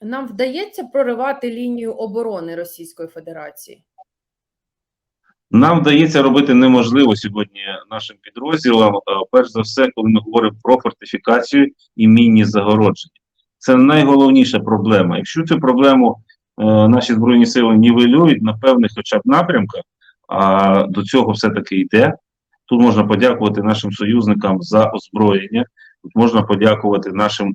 Нам вдається проривати лінію оборони Російської Федерації? Нам вдається робити неможливо сьогодні нашим підрозділам. е, Перш за все, коли ми говоримо про фортифікацію і мінні загородження. Це найголовніша проблема. Якщо цю проблему е, наші збройні сили нівелюють на певних, хоча б напрямках, а до цього все-таки йде. Тут можна подякувати нашим союзникам за озброєння. Тут можна подякувати нашим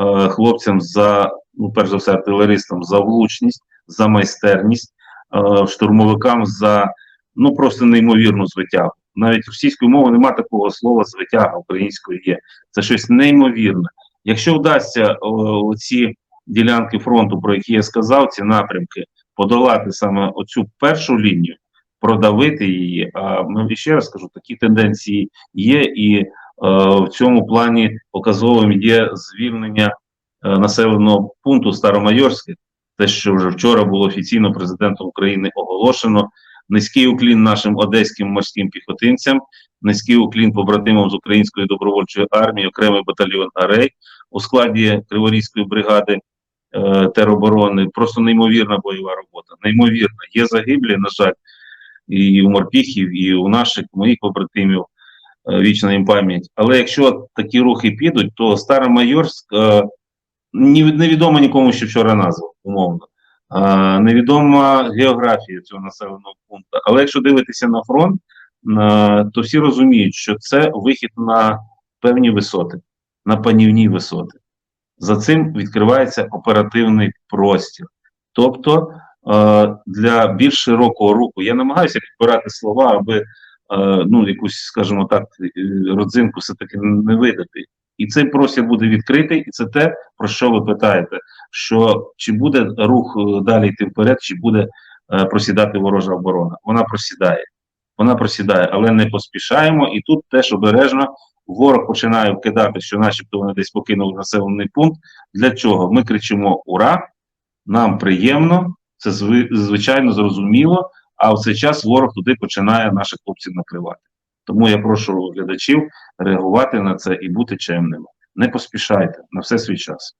е, хлопцям за, ну, перш за все, артилеристам за влучність, за майстерність, е, штурмовикам за ну просто неймовірну звитягу. Навіть російською мовою немає такого слова звитяга українською є. Це щось неймовірне. Якщо вдасться о, ці ділянки фронту, про які я сказав, ці напрямки, подолати саме оцю першу лінію, продавити її. А ну, ще раз кажу, такі тенденції є, і е, в цьому плані показовим є звільнення е, населеного пункту Старомайорське, те, що вже вчора було офіційно президентом України оголошено. Низький уклін нашим одеським морським піхотинцям, низький уклін побратимам з української добровольчої армії, окремий батальйон Арей у складі Криворізької бригади е, тероборони. Просто неймовірна бойова робота. Неймовірна. Є загиблі, на жаль, і у морпіхів, і у наших моїх побратимів. е, Вічна їм пам'ять. Але якщо такі рухи підуть, то Старомайорськ е, невідомо нікому, що вчора назва, умовно. Невідома географія цього населеного пункту. Але якщо дивитися на фронт, то всі розуміють, що це вихід на певні висоти, на панівні висоти. За цим відкривається оперативний простір. Тобто для більш широкого руху я намагаюся підбирати слова, аби ну, якусь, скажімо так, е, родзинку все-таки не видати. І цей простір буде відкритий, і це те, про що ви питаєте що чи буде рух е, далі йти вперед, чи буде е, просідати ворожа оборона. Вона просідає. Вона просідає, але не поспішаємо. І тут теж обережно ворог починає вкидати, що начебто вони десь покинули населений пункт. Для чого? Ми кричимо Ура! Нам приємно, це зви- звичайно зрозуміло. А в цей час ворог туди починає наших хлопців накривати. Тому я прошу глядачів реагувати на це і бути чемними. Не поспішайте на все свій час.